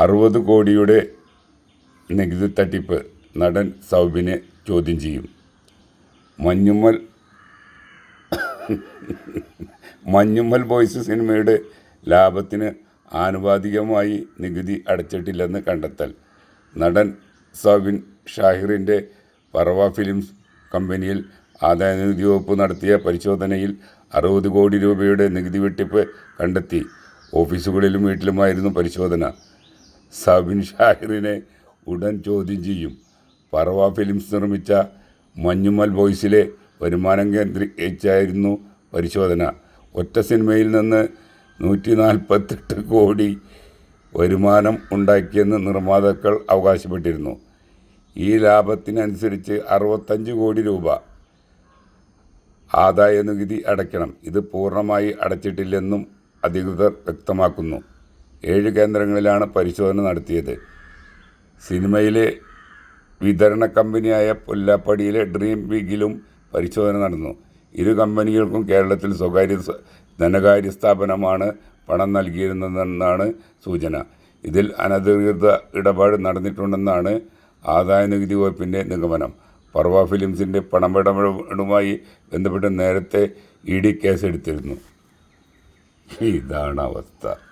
അറുപത് കോടിയുടെ നികുതി തട്ടിപ്പ് നടൻ സൗബിനെ ചോദ്യം ചെയ്യും. മഞ്ഞുമ്മൽ മഞ്ഞുമ്മൽ ബോയ്സ് സിനിമയുടെ ലാഭത്തിന് ആനുപാതികമായി നികുതി അടച്ചിട്ടില്ലെന്ന് കണ്ടെത്തൽ. നടൻ സൗബിൻ ഷാഹിറിന്റെ പറവ ഫിലിംസ് കമ്പനിയിൽ ആദായ നികുതി വകുപ്പ് നടത്തിയ പരിശോധനയിൽ അറുപത് കോടി രൂപയുടെ നികുതി വെട്ടിപ്പ് കണ്ടെത്തി. ഓഫീസുകളിലും വീട്ടിലുമായിരുന്നു പരിശോധന. സബിൻ ഷാഹിറിനെ ഉടൻ ചോദ്യം ചെയ്യും. പറവ ഫിലിംസ് നിർമ്മിച്ച മഞ്ഞുമൽ ബോയ്സിലെ വരുമാനം കേന്ദ്രീകരിച്ചായിരുന്നു പരിശോധന. ഒറ്റ സിനിമയിൽ നിന്ന് നൂറ്റി നാൽപ്പത്തെട്ട് കോടി വരുമാനം ഉണ്ടാക്കിയെന്ന് നിർമ്മാതാക്കൾ അവകാശപ്പെട്ടിരുന്നു. ഈ ലാഭത്തിനനുസരിച്ച് അറുപത്തഞ്ച് കോടി രൂപ ആദായ നികുതി അടയ്ക്കണം. ഇത് പൂർണമായി അടച്ചിട്ടില്ലെന്നും അധികൃതർ വ്യക്തമാക്കുന്നു. ഏഴ് കേന്ദ്രങ്ങളിലാണ് പരിശോധന നടത്തിയത്. സിനിമയിലെ വിതരണ കമ്പനിയായ പുല്ലാപ്പടിയിലെ ഡ്രീം ബിഗിലും പരിശോധന നടന്നു. ഇരു കമ്പനികൾക്കും കേരളത്തിൽ സ്വകാര്യ ധനകാര്യ സ്ഥാപനമാണ് പണം നൽകിയിരുന്നതെന്നാണ് സൂചന. ഇതിൽ അനധികൃത ഇടപാട് നടന്നിട്ടുണ്ടെന്നാണ് ആദായനികുതി വകുപ്പിന്റെ നിഗമനം. പർവ ഫിലിംസിന്റെ പണമിടപാടുമായി ബന്ധപ്പെട്ട് നേരത്തെ ഇ ഡി കേസെടുത്തിരുന്നു. ഇതാണ് അവസ്ഥ.